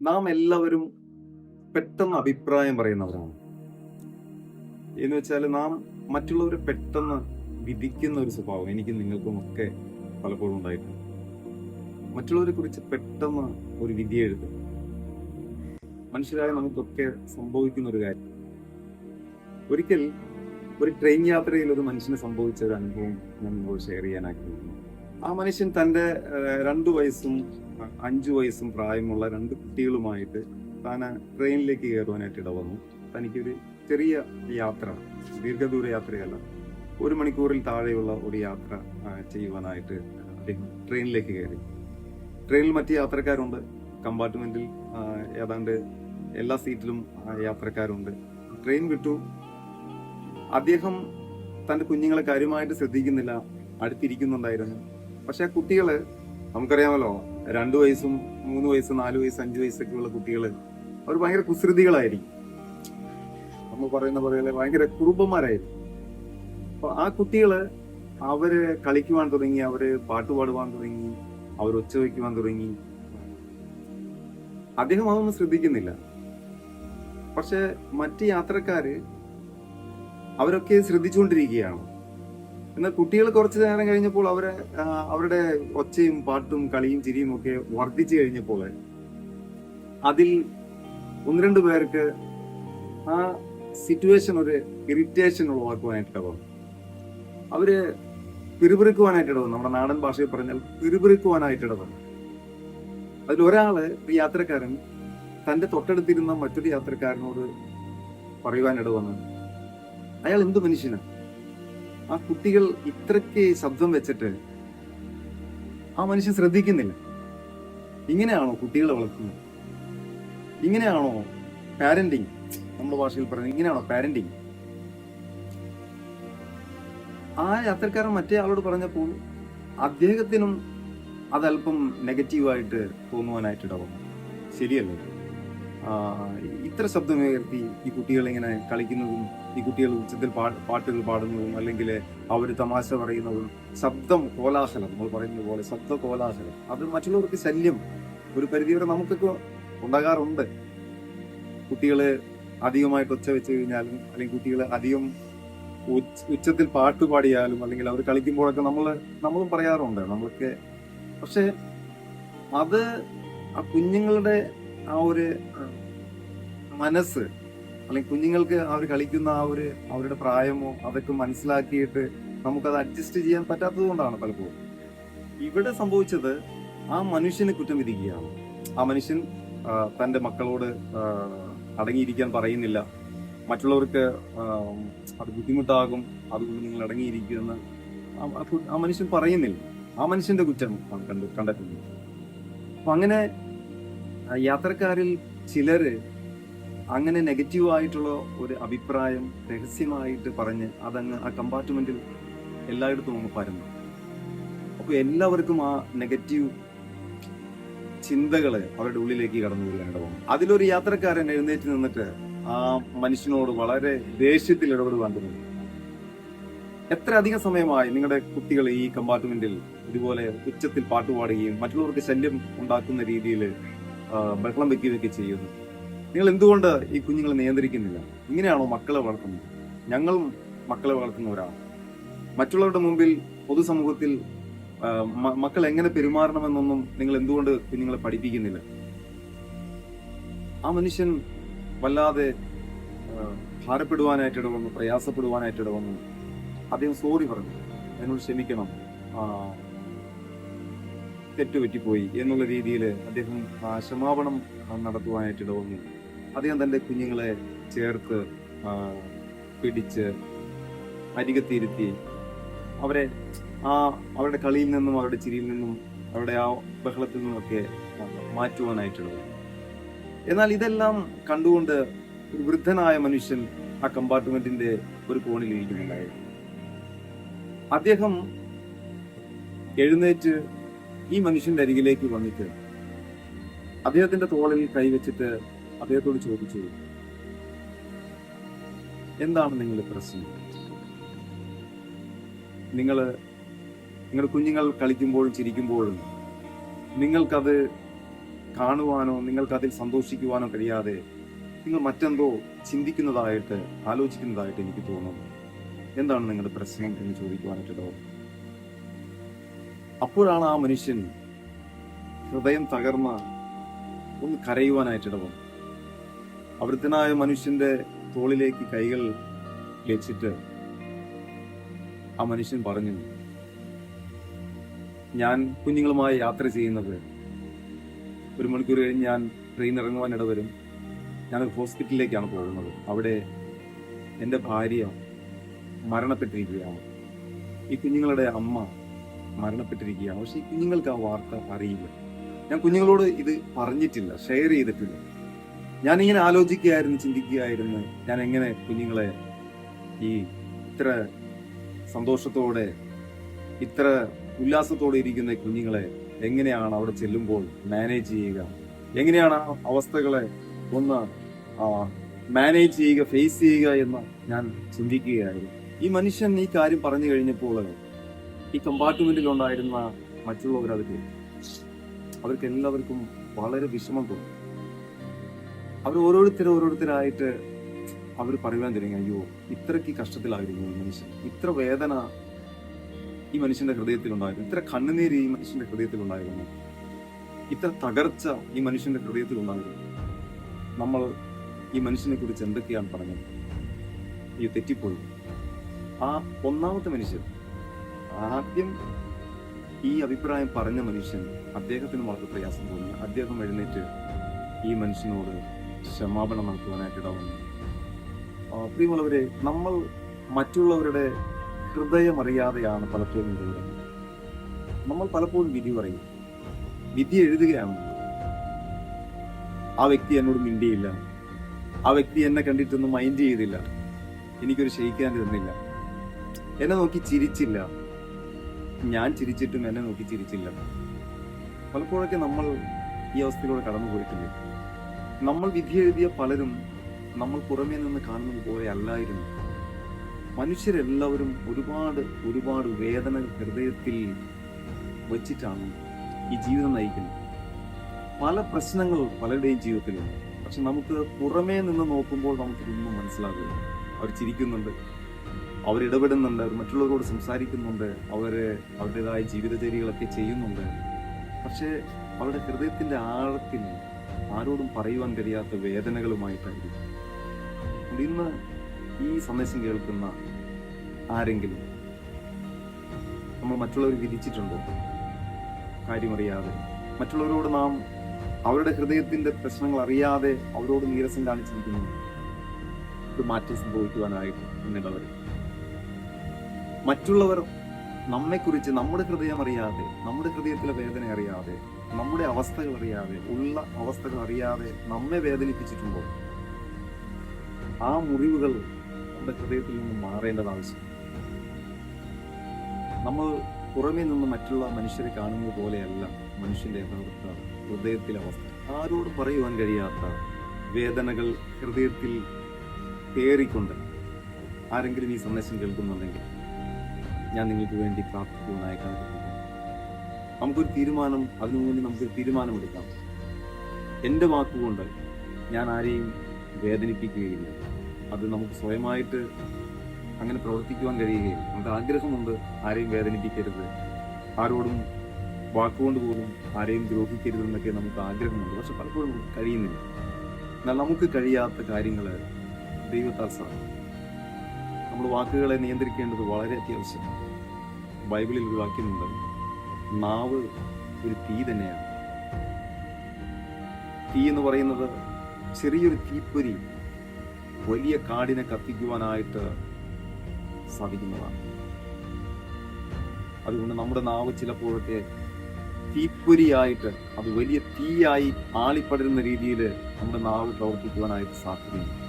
നാം എല്ലാവരും പെട്ടെന്ന് അഭിപ്രായം പറയുന്നവരാണ്. എന്ന് വെച്ചാൽ നാം മറ്റുള്ളവരെ പെട്ടെന്ന് വിധിക്കുന്ന ഒരു സ്വഭാവം എനിക്കും നിങ്ങൾക്കും ഒക്കെ പലപ്പോഴും ഉണ്ടായിട്ടുണ്ട്. മറ്റുള്ളവരെ കുറിച്ച് പെട്ടെന്ന് ഒരു വിധി എഴുതും മനുഷ്യരായ നമുക്കൊക്കെ സംഭവിക്കുന്ന ഒരു കാര്യം. ഒരിക്കൽ ഒരു ട്രെയിൻ യാത്രയിൽ ഒരു മനുഷ്യന് സംഭവിച്ച ഒരു അനുഭവം ഞാൻ നിങ്ങളോട് ഷെയർ ചെയ്യാൻ ആഗ്രഹിക്കുന്നു ആ മനുഷ്യൻ തന്റെ രണ്ടു വയസ്സും അഞ്ചു വയസ്സും പ്രായമുള്ള രണ്ട് കുട്ടികളുമായിട്ട് താൻ ട്രെയിനിലേക്ക് കയറുവാനായിട്ട് ഇടവന്നു. തനിക്കൊരു ചെറിയ യാത്ര ദീർഘദൂര യാത്രയല്ല ഒരു മണിക്കൂറിൽ താഴെയുള്ള ഒരു യാത്ര ചെയ്യുവാനായിട്ട് അദ്ദേഹം ട്രെയിനിലേക്ക് കയറി. ട്രെയിനിൽ മറ്റ് യാത്രക്കാരുണ്ട്. കമ്പാർട്ട്മെന്റിൽ ഏതാണ്ട് എല്ലാ സീറ്റിലും യാത്രക്കാരുണ്ട്. ട്രെയിൻ വിട്ടു. അദ്ദേഹം തന്റെ കുഞ്ഞുങ്ങളെ കാര്യമായിട്ട് ശ്രദ്ധിക്കുന്നില്ല. അടുത്തിരിക്കുന്നുണ്ടായിരുന്നു. പക്ഷെ കുട്ടികൾ നമുക്കറിയാമല്ലോ രണ്ടു വയസ്സും മൂന്ന് വയസ്സ് നാല് വയസ്സ് അഞ്ചു വയസ്സൊക്കെ ഉള്ള കുട്ടികൾ അവർ ഭയങ്കര കുസൃതികളായിരിക്കും. നമ്മൾ പറയുന്ന പോലെ ഭയങ്കര കുറുമ്പന്മാരായിരിക്കും. അപ്പൊ ആ കുട്ടികൾ അവർ കളിക്കുവാൻ തുടങ്ങി അവർ പാട്ട് പാടുവാൻ തുടങ്ങി അവർ ഒച്ച വയ്ക്കുവാൻ തുടങ്ങി. അദ്ദേഹം അതൊന്നും ശ്രദ്ധിക്കുന്നില്ല. പക്ഷെ മറ്റ് യാത്രക്കാര് അവരൊക്കെ ശ്രദ്ധിച്ചുകൊണ്ടിരിക്കുകയാണ്. എന്നാൽ കുട്ടികൾ കുറച്ച് നേരം കഴിഞ്ഞപ്പോൾ അവരെ അവരുടെ ഒച്ചയും പാട്ടും കളിയും ചിരിയും ഒക്കെ വർദ്ധിച്ചു കഴിഞ്ഞപ്പോൾ അതിൽ ഒന്ന് രണ്ട് പേർക്ക് ആ സിറ്റുവേഷൻ ഒരു ഇറിറ്റേഷൻ ഉളവാക്കുവാനായിട്ട് ഇടവന്നു അവർ പിറുപിറുക്കുവാനായിട്ട് ഇടവന്നു നമ്മുടെ നാടൻ ഭാഷയിൽ പറഞ്ഞാൽ പിറുപിറുക്കുവാനായിട്ട് ഇടവന്നു അതിൽ ഒരു യാത്രക്കാരൻ തന്റെ തൊട്ടടുത്തിരുന്ന മറ്റൊരു യാത്രക്കാരനോട് പറയുവാനിട വന്നു അയാൾ എന്തു മനുഷ്യനാണ് ആ കുട്ടികൾ ഇത്രയ്ക്ക് ശബ്ദം വെച്ചിട്ട് ആ മനുഷ്യൻ ശ്രദ്ധിക്കുന്നില്ല. ഇങ്ങനെയാണോ കുട്ടികളെ വളർത്തുന്നത്? ഇങ്ങനെയാണോ പാരന്റിങ് നമ്മുടെ ഭാഷയിൽ പറയുന്നത് ഇങ്ങനെയാണോ പാരന്റിങ് ആ യാത്രക്കാരൻ മറ്റേ ആളോട് പറഞ്ഞപ്പോൾ അദ്ദേഹത്തിനും അതല്പം നെഗറ്റീവായിട്ട് തോന്നുവാനായിട്ട് ഇടവന്നു. ശരിയല്ലേ? ഇത്ര ശബ്ദമുയർത്തി ഈ കുട്ടികൾ ഇങ്ങനെ കളിക്കുന്നതും ഈ കുട്ടികൾ ഉച്ചത്തിൽ പാട്ടുകൾ പാടുന്നതും അല്ലെങ്കിൽ അവർ തമാശ പറയുന്നതും ശബ്ദം കോലാഹലം നമ്മൾ പറയുന്നത് പോലെ ശബ്ദ കോലാഹലം. അത് മറ്റുള്ളവർക്ക് ശല്യം. ഒരു പരിധിവരെ നമുക്കൊക്കെ ഉണ്ടാകാറുണ്ട്. കുട്ടികൾ അധികമായിട്ട് ഒച്ച വെച്ച് കഴിഞ്ഞാലും അല്ലെങ്കിൽ കുട്ടികൾ അധികം ഉച്ചത്തിൽ പാട്ട് പാടിയാലും അല്ലെങ്കിൽ അവർ കളിക്കുമ്പോഴൊക്കെ നമ്മൾ നമ്മളും പറയാറുണ്ട്. നമ്മൾക്ക് പക്ഷെ അത് ആ കുഞ്ഞുങ്ങളുടെ ആ ഒരു മനസ്സ് അല്ലെങ്കിൽ കുഞ്ഞുങ്ങൾക്ക് അവർ കളിക്കുന്ന ആ ഒരു അവരുടെ പ്രായമോ അതൊക്കെ മനസ്സിലാക്കിയിട്ട് നമുക്കത് അഡ്ജസ്റ്റ് ചെയ്യാൻ പറ്റാത്തത് കൊണ്ടാണ് പലപ്പോഴും. ഇവിടെ സംഭവിച്ചത് ആ മനുഷ്യനെ കുറ്റം വിധിക്കുകയാണ്. ആ മനുഷ്യൻ തന്റെ മക്കളോട് അടങ്ങിയിരിക്കാൻ പറയുന്നില്ല. മറ്റുള്ളവർക്ക് അത് ബുദ്ധിമുട്ടാകും അതുകൊണ്ട് നിങ്ങൾ അടങ്ങിയിരിക്കുമെന്ന് ആ- മനുഷ്യൻ പറയുന്നില്ല. ആ മനുഷ്യന്റെ കുറ്റം കണ്ടു കണ്ടെത്തുന്നത് അപ്പൊ അങ്ങനെ യാത്രക്കാരിൽ ചിലര് അങ്ങനെ നെഗറ്റീവായിട്ടുള്ള ഒരു അഭിപ്രായം രഹസ്യമായിട്ട് പറഞ്ഞ് അതങ്ങ് ആ കമ്പാർട്ട്മെന്റിൽ എല്ലായിടത്തും അങ്ങ് പരന്നു. അപ്പൊ എല്ലാവർക്കും ആ നെഗറ്റീവ് ചിന്തകൾ അവരുടെ ഉള്ളിലേക്ക് കടന്നു വരേണ്ട പോകും അതിലൊരു യാത്രക്കാരൻ എഴുന്നേറ്റ് നിന്നിട്ട് ആ മനുഷ്യനോട് വളരെ ദേഷ്യത്തിൽ ഇടപെടുവാൻ തുടങ്ങി. എത്ര അധികം സമയമായി നിങ്ങളുടെ കുട്ടികൾ ഈ കമ്പാർട്ട്മെന്റിൽ ഇതുപോലെ ഉച്ചത്തിൽ പാട്ടുപാടുകയും മറ്റുള്ളവർക്ക് ശല്യം ഉണ്ടാക്കുന്ന രീതിയിൽ ബഹളം വെക്കുകയൊക്കെ ചെയ്യുന്നു. നിങ്ങൾ എന്തുകൊണ്ട് ഈ കുഞ്ഞുങ്ങളെ നിയന്ത്രിക്കുന്നില്ല? ഇങ്ങനെയാണോ മക്കളെ വളർത്തുന്നത്? ഞങ്ങളും മക്കളെ വളർത്തുന്നവരാണ് മറ്റുള്ളവരുടെ മുമ്പിൽ പൊതുസമൂഹത്തിൽ മക്കൾ എങ്ങനെ പെരുമാറണമെന്നൊന്നും നിങ്ങൾ എന്തുകൊണ്ട് കുഞ്ഞുങ്ങളെ പഠിപ്പിക്കുന്നില്ല? ആ മനുഷ്യൻ വല്ലാതെ ഭാരപ്പെടുവാനായിട്ട് ഇടവന്നു പ്രയാസപ്പെടുവാനായിട്ട് ഇടവന്നു. അദ്ദേഹം സോറി പറഞ്ഞു. എന്നോട് ക്ഷമിക്കണം. തെറ്റുപറ്റിപ്പോയി എന്നുള്ള രീതിയിൽ അദ്ദേഹം ക്ഷമാപണം നടത്തുവാനായിട്ട് ഇടവന്നു. അദ്ദേഹം തന്റെ കുഞ്ഞുങ്ങളെ ചേർത്ത് പിടിച്ച് അരികത്തിരുത്തി അവരെ ആ അവരുടെ കളിയിൽ നിന്നും അവരുടെ ചിരിയിൽ നിന്നും അവരുടെ ആ ബഹളത്തിൽ നിന്നൊക്കെ മാറ്റുവാനായിട്ടുള്ളത്. എന്നാൽ ഇതെല്ലാം കണ്ടുകൊണ്ട് ഒരു വൃദ്ധനായ മനുഷ്യൻ ആ കമ്പാർട്ട്മെന്റിന്റെ ഒരു കോണിൽ ഇരിക്കുന്നുണ്ടായിരുന്നു അദ്ദേഹം എഴുന്നേറ്റ് ഈ മനുഷ്യന്റെ അരികിലേക്ക് വന്നിട്ട് അദ്ദേഹത്തിന്റെ തോളിൽ കൈവച്ചിട്ട് അദ്ദേഹത്തോട് ചോദിച്ചു എന്താണ് നിങ്ങളുടെ പ്രശ്നം? നിങ്ങൾ നിങ്ങളുടെ കുഞ്ഞുങ്ങൾ കളിക്കുമ്പോഴും ചിരിക്കുമ്പോഴും നിങ്ങൾക്കത് കാണുവാനോ നിങ്ങൾക്കതിൽ സന്തോഷിക്കുവാനോ കഴിയാതെ നിങ്ങൾ മറ്റെന്തോ ചിന്തിക്കുന്നതായിട്ട് ആലോചിക്കുന്നതായിട്ട് എനിക്ക് തോന്നുന്നു. എന്താണ് നിങ്ങളുടെ പ്രശ്നം എന്ന് ചോദിക്കുവാനായിട്ടോ? അപ്പോഴാണ് ആ മനുഷ്യൻ ഹൃദയം തകർന്ന ഒന്ന് കരയുവാനായിട്ടിടവം അവൃത്തനായ മനുഷ്യന്റെ തോളിലേക്ക് കൈകൾ വെച്ചിട്ട് ആ മനുഷ്യൻ പറഞ്ഞു ഞാൻ കുഞ്ഞുങ്ങളുമായി യാത്ര ചെയ്യുന്നത്. ഒരു മണിക്കൂർ കഴിഞ്ഞ് ഞാൻ ട്രെയിൻ ഇറങ്ങുവാൻ ഇടവരും. ഞാൻ ഹോസ്പിറ്റലിലേക്കാണ് പോകുന്നത്. അവിടെ എന്റെ ഭാര്യ മരണപ്പെട്ടിരിക്കുകയാണ്. ഈ കുഞ്ഞുങ്ങളുടെ അമ്മ മരണപ്പെട്ടിരിക്കുകയാണ്. പക്ഷെ ഈ കുഞ്ഞുങ്ങൾക്ക് ആ വാർത്ത അറിയില്ല. ഞാൻ കുഞ്ഞുങ്ങളോട് ഇത് പറഞ്ഞിട്ടില്ല ഷെയർ ചെയ്തിട്ടില്ല. ഞാനിങ്ങനെ ആലോചിക്കുകയായിരുന്നു ചിന്തിക്കുകയായിരുന്നു ഞാൻ എങ്ങനെ കുഞ്ഞുങ്ങളെ ഈ ഇത്ര സന്തോഷത്തോടെ ഇത്ര ഉല്ലാസത്തോടെ ഇരിക്കുന്ന കുഞ്ഞുങ്ങളെ എങ്ങനെയാണ് അവിടെ ചെല്ലുമ്പോൾ മാനേജ് ചെയ്യുക? എങ്ങനെയാണ് ആ അവസ്ഥകളെ ഒന്ന് മാനേജ് ചെയ്യുക ഫേസ് ചെയ്യുക എന്ന് ഞാൻ ചിന്തിക്കുകയായിരുന്നു. ഈ മനുഷ്യൻ ഈ കാര്യം പറഞ്ഞു കഴിഞ്ഞപ്പോൾ ഈ കമ്പാർട്ട്മെന്റിൽ ഉണ്ടായിരുന്ന മറ്റുള്ളവർ അവർക്ക് എല്ലാവർക്കും വളരെ വിഷമം തോന്നി. അവർ ഓരോരുത്തർ ഓരോരുത്തരായിട്ട് അവർ പറയുവാൻ തുടങ്ങി അയ്യോ ഇത്രയ്ക്ക് കഷ്ടത്തിലായിരുന്നു ഈ മനുഷ്യൻ. ഇത്ര വേദന ഈ മനുഷ്യന്റെ ഹൃദയത്തിലുണ്ടായിരുന്നു. ഇത്ര കണ്ണുനീര് ഈ മനുഷ്യന്റെ ഹൃദയത്തിലുണ്ടായിരുന്നു. ഇത്ര തകർച്ച ഈ മനുഷ്യന്റെ ഹൃദയത്തിലുണ്ടായിരുന്നു. നമ്മൾ ഈ മനുഷ്യനെ കുറിച്ച് എന്തൊക്കെയാണ് പറഞ്ഞത്? ഈ തെറ്റിപ്പോയി. ആ ഒന്നാമത്തെ മനുഷ്യൻ ആദ്യം ഈ അഭിപ്രായം പറഞ്ഞ മനുഷ്യൻ അദ്ദേഹത്തിന് വളരെ പ്രയാസം തോന്നി. അദ്ദേഹം എഴുന്നേറ്റ് ഈ മനുഷ്യനോട് ക്ഷമാപണം നടത്തുവാനായിട്ട് ഇടവന്നു പ്രിയമുള്ളവരെ നമ്മൾ മറ്റുള്ളവരുടെ ഹൃദയമറിയാതെയാണ് പലപ്പോഴും ഇത് നമ്മൾ പലപ്പോഴും വിധി പറയും. വിധി എഴുതുകയാണ്. ആ വ്യക്തി എന്നോട് മിണ്ടിയില്ല. ആ വ്യക്തി എന്നെ കണ്ടിട്ടൊന്നും മൈൻഡ് ചെയ്തില്ല. എനിക്കൊരു ക്ഷയിക്കാൻ തന്നില്ല. എന്നെ നോക്കി ചിരിച്ചില്ല. ഞാൻ ചിരിച്ചിട്ടും എന്നെ നോക്കി ചിരിച്ചില്ല. പലപ്പോഴൊക്കെ നമ്മൾ ഈ അവസ്ഥയിലൂടെ കടന്നു പോയിട്ടില്ലേ നമ്മൾ വിധി എഴുതിയ പലരും നമ്മൾ പുറമേ നിന്ന് കാണുന്നത് പോലെ അല്ലായിരുന്നു. മനുഷ്യരെല്ലാവരും ഒരുപാട് ഒരുപാട് വേദന ഹൃദയത്തിൽ വച്ചിട്ടാണ് ഈ ജീവിതം നയിക്കുന്നത്. പല പ്രശ്നങ്ങൾ പലരുടെയും ജീവിതത്തിലുണ്ട്. പക്ഷെ നമുക്ക് പുറമേ നിന്ന് നോക്കുമ്പോൾ നമുക്ക് ഇതൊന്നും മനസ്സിലാകില്ല അവർ ചിരിക്കുന്നുണ്ട് അവർ മറ്റുള്ളവരോട് സംസാരിക്കുന്നുണ്ട് അവർ അവരുടേതായ ജീവിതചര്യകളൊക്കെ ചെയ്യുന്നുണ്ട്. പക്ഷേ അവരുടെ ഹൃദയത്തിന്റെ ആഴത്തിൽ ആരോടും പറയുവാൻ കഴിയാത്ത വേദനകളുമായിട്ടായിരിക്കും. ഇന്ന് ഈ സന്ദേശം കേൾക്കുന്ന ആരെങ്കിലും നമ്മൾ മറ്റുള്ളവർ വിധിച്ചിട്ടുണ്ടോ? കാര്യമറിയാതെ. മറ്റുള്ളവരോട് നാം അവരുടെ ഹൃദയത്തിന്റെ പ്രശ്നങ്ങൾ അറിയാതെ അവരോട് നീരസം കാണിച്ചിരിക്കുന്നു. ഇത് മാറ്റം സംഭവിക്കുവാനായിട്ട് എന്നിടവർ മറ്റുള്ളവർ നമ്മെക്കുറിച്ച് നമ്മുടെ ഹൃദയം അറിയാതെ നമ്മുടെ ഹൃദയത്തിലെ വേദന അറിയാതെ നമ്മുടെ അവസ്ഥകൾ അറിയാതെ ഉള്ള അവസ്ഥകൾ അറിയാതെ നമ്മെ വേദനിപ്പിച്ചിട്ടുമ്പോൾ ആ മുറിവുകൾ നമ്മുടെ ഹൃദയത്തിൽ നിന്ന് മാറേണ്ടത് ആവശ്യം നമ്മൾ പുറമേ നിന്ന് മറ്റുള്ള മനുഷ്യരെ കാണുന്നത് പോലെയല്ല മനുഷ്യന്റെ യഥാർത്ഥ ഹൃദയത്തിലെ അവസ്ഥ. ആരോട് പറയുവാൻ കഴിയാത്ത വേദനകൾ ഹൃദയത്തിൽ കയറിക്കൊണ്ട് ആരെങ്കിലും ഈ സന്ദേശം കേൾക്കുന്നുണ്ടെങ്കിൽ ഞാൻ നിങ്ങൾക്ക് വേണ്ടി പ്രാർത്ഥിക്കുവാനായി കാണിക്കുന്നു നമുക്കൊരു തീരുമാനം അതിനു മുന്നിൽ നമുക്കൊരു തീരുമാനമെടുക്കാം. എന്റെ വാക്കുകൊണ്ട് ഞാൻ ആരെയും വേദനിപ്പിക്കുകയില്ല. അത് നമുക്ക് സ്വയമായിട്ട് അങ്ങനെ പ്രവർത്തിക്കുവാൻ കഴിയുകയില്ല. നമുക്ക് ആഗ്രഹമുണ്ട് ആരെയും വേദനിപ്പിക്കരുത്. ആരോടും വാക്കുകൊണ്ട് പോലും ആരെയും ദ്രോഹിക്കരുത് എന്നൊക്കെ നമുക്ക് ആഗ്രഹമുണ്ട്. പക്ഷെ പലപ്പോഴും കഴിയുന്നില്ല. എന്നാൽ നമുക്ക് കഴിയാത്ത കാര്യങ്ങൾ ദൈവത്താൽ സാധിക്കും നമ്മൾ വാക്കുകളെ നിയന്ത്രിക്കേണ്ടത് വളരെ അത്യാവശ്യമാണ്. ബൈബിളിൽ ഒരു വാക്യമുണ്ട്. നാവ് ഒരു തീ തന്നെയാണ്. തീ എന്ന് പറയുന്നത് ചെറിയൊരു തീപ്പൊരി വലിയ കാടിനെ കത്തിക്കുവാനായിട്ട് സാധിക്കുന്നതാണ്. അതുകൊണ്ട് നമ്മുടെ നാവ് ചിലപ്പോഴൊക്കെ തീപ്പൊരിയായിട്ട് അത് വലിയ തീയായി ആളിപ്പടരുന്ന രീതിയിൽ നമ്മുടെ നാവ് പ്രവർത്തിക്കുവാനായിട്ട് സാധ്യതയുണ്ട്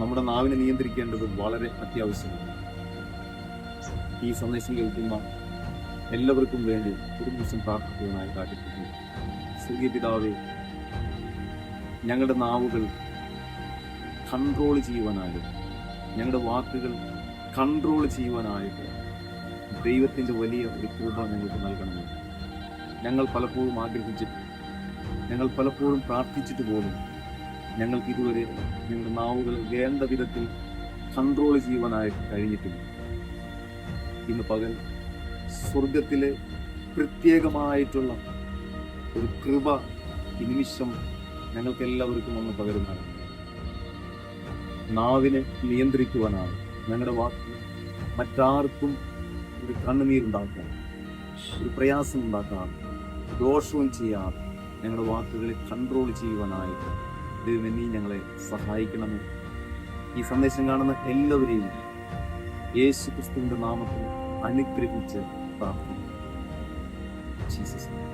നമ്മുടെ നാവിനെ നിയന്ത്രിക്കേണ്ടത് വളരെ അത്യാവശ്യമാണ്. ഈ സന്ദേശം കേൾക്കുന്ന എല്ലാവർക്കും വേണ്ടി ഒരു ദിവസം പ്രാർത്ഥിക്കുവാനായി കാട്ടിപ്പിക്കുന്നു സ്വർഗീയ പിതാവെ ഞങ്ങളുടെ നാവുകൾ കൺട്രോൾ ചെയ്യുവാനായിട്ട് ഞങ്ങളുടെ വാക്കുകൾ കൺട്രോൾ ചെയ്യുവാനായിട്ട് ദൈവത്തിന്റെ വലിയ ഒരു കൃപ ഞങ്ങൾക്ക് നൽകണം ഞങ്ങൾ പലപ്പോഴും ആഗ്രഹിച്ചിട്ട് ഞങ്ങൾ പലപ്പോഴും പ്രാർത്ഥിച്ചിട്ട് പോലും ഞങ്ങൾക്ക് ഇതുവരെ ഞങ്ങളുടെ നാവുകൾ വേണ്ട വിധത്തിൽ കൺട്രോൾ ചെയ്യുവാനായിട്ട് കഴിഞ്ഞിട്ടില്ല. ഇന്ന് പകൽ സ്വർഗത്തിലെ പ്രത്യേകമായിട്ടുള്ള ഒരു കൃപ ഈ നിമിഷം ഞങ്ങൾക്ക് എല്ലാവർക്കും ഒന്ന് പകരുന്നതാണ് നാവിനെ നിയന്ത്രിക്കുവാനാണ് ഞങ്ങളുടെ വാക്ക്. മറ്റാർക്കും ഒരു കണ്ണുനീരുണ്ടാക്കാൻ ഒരു പ്രയാസം ഉണ്ടാക്കാൻ ദോഷവും ചെയ്യാതെ ഞങ്ങളുടെ വാക്കുകളെ കൺട്രോൾ ചെയ്യുവാനായിട്ട് ദൈവം നീ ഞങ്ങളെ സഹായിക്കണമേ. ഈ സന്ദേശം കാണുന്ന എല്ലാവരെയും യേശു ക്രിസ്തുവിന്റെ നാമത്തിൽ അനുഗ്രഹിച്ച് In Jesus' name.